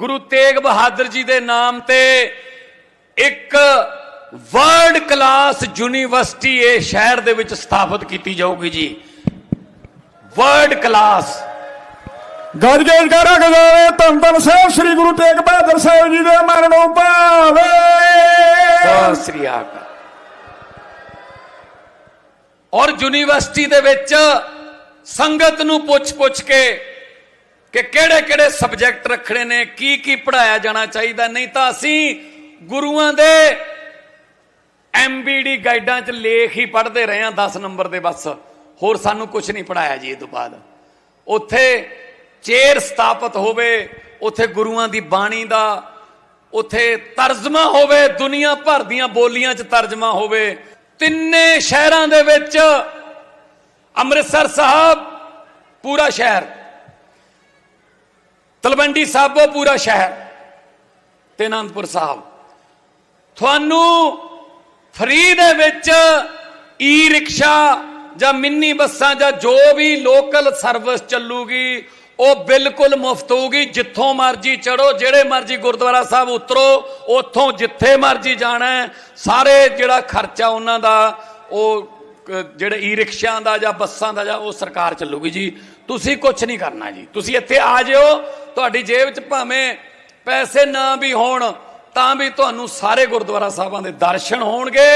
ਗੁਰੂ ਤੇਗ ਬਹਾਦਰ ਜੀ ਦੇ ਨਾਮ ਤੇ ਇੱਕ ਵਰਲਡ ਕਲਾਸ ਯੂਨੀਵਰਸਿਟੀ ਇਹ ਸ਼ਹਿਰ ਦੇ ਵਿੱਚ ਸਥਾਪਿਤ ਕੀਤੀ ਜਾਊਗੀ ਜੀ। World class. ਕੇ ਕਰਾ ਗਜ਼ਾਰੇ ਧੰਨ ਧੰਨ ਸਾਹਿਬ ਸ੍ਰੀ ਗੁਰੂ ਤੇਗ ਬਹਾਦਰ ਸਾਹਿਬ ਜੀ ਦੇ ਮਰਨੋਂ ਭਾਵੇ। ਸਤਿ ਸ੍ਰੀ ਅਕਾਲ। ਔਰ ਯੂਨੀਵਰਸਿਟੀ ਦੇ ਵਿੱਚ ਸੰਗਤ ਨੂੰ ਪੁੱਛ-ਪੁੱਛ ਕੇ ਕਿ ਕਿਹੜੇ-ਕਿਹੜੇ ਸਬਜੈਕਟ ਰੱਖਣੇ ਨੇ, ਕੀ ਕੀ ਪੜਾਇਆ ਜਾਣਾ ਚਾਹੀਦਾ, ਨਹੀਂ ਤਾਂ ਅਸੀਂ ਗੁਰੂਆਂ ਦੇ ਐਮਬੀਡੀ ਗਾਈਡਾਂ 'ਚ ਲੇਖ ਹੀ ਪੜ੍ਹਦੇ ਰਹੇ ਹਾਂ 10 ਨੰਬਰ ਦੇ ਬਸ। ਹੋਰ ਸਾਨੂੰ ਕੁਝ ਨਹੀਂ ਪੜਾਇਆ ਜੀ ਇਹ ਤੋਂ ਬਾਅਦ। ਉੱਥੇ ਚੇਰ ਸਥਾਪਿਤ ਹੋਵੇ, ਉੱਥੇ ਗੁਰੂਆਂ ਦੀ ਬਾਣੀ ਦਾ, ਉੱਥੇ ਤਰਜਮਾ ਹੋਵੇ, ਦੁਨੀਆ ਭਰ ਦੀਆਂ ਬੋਲੀਆਂ 'ਚ ਤਰਜਮਾ ਹੋਵੇ। ਤਿੰਨੇ ਸ਼ਹਿਰਾਂ ਦੇ ਵਿੱਚ ਅੰਮ੍ਰਿਤਸਰ ਸਾਹਿਬ ਪੂਰਾ ਸ਼ਹਿਰ। ਤਲਵੰਡੀ ਸਾਬੋ ਪੂਰਾ ਸ਼ਹਿਰ ਤੇ ਅਨੰਦਪੁਰ ਸਾਹਿਬ। ਤੁਹਾਨੂੰ ਫਰੀ ਦੇ ਵਿੱਚ ਈ ਰਿਕਸ਼ਾ ਜਾਂ ਮਿੰਨੀ ਬੱਸਾਂ ਜਾਂ ਜੋ ਵੀ ਲੋਕਲ ਸਰਵਿਸ ਚੱਲੂਗੀ, ਉਹ ਬਿਲਕੁਲ ਮੁਫਤ ਹੋਊਗੀ। ਜਿੱਥੋਂ ਮਰਜ਼ੀ ਚੜੋ ਜਿਹੜੇ ਮਰਜ਼ੀ ਗੁਰਦੁਆਰਾ ਸਾਹਿਬ ਉਤਰੋ, ਉੱਥੋਂ ਜਿੱਥੇ ਮਰਜ਼ੀ ਜਾਣਾ ਸਾਰੇ ਜਿਹੜਾ ਖਰਚਾ ਉਹਨਾਂ ਦਾ, ਉਹ ਜਿਹੜੇ ਈ ਰਿਕਸ਼ਿਆਂ ਦਾ ਜਾਂ ਬੱਸਾਂ ਦਾ ਜਾਂ ਉਹ ਸਰਕਾਰ ਚੱਲੂਗੀ ਜੀ, ਤੁਸੀਂ ਕੁਝ ਨਹੀਂ ਕਰਨਾ ਜੀ। ਤੁਸੀਂ ਇੱਥੇ ਆ ਜਿਓ, ਤੁਹਾਡੀ ਜੇਬ 'ਚ ਭਾਵੇਂ ਪੈਸੇ ਨਾ ਵੀ ਹੋਣ, ਤਾਂ ਵੀ ਤੁਹਾਨੂੰ ਸਾਰੇ ਗੁਰਦੁਆਰਾ ਸਾਹਿਬਾਂ ਦੇ ਦਰਸ਼ਨ ਹੋਣਗੇ।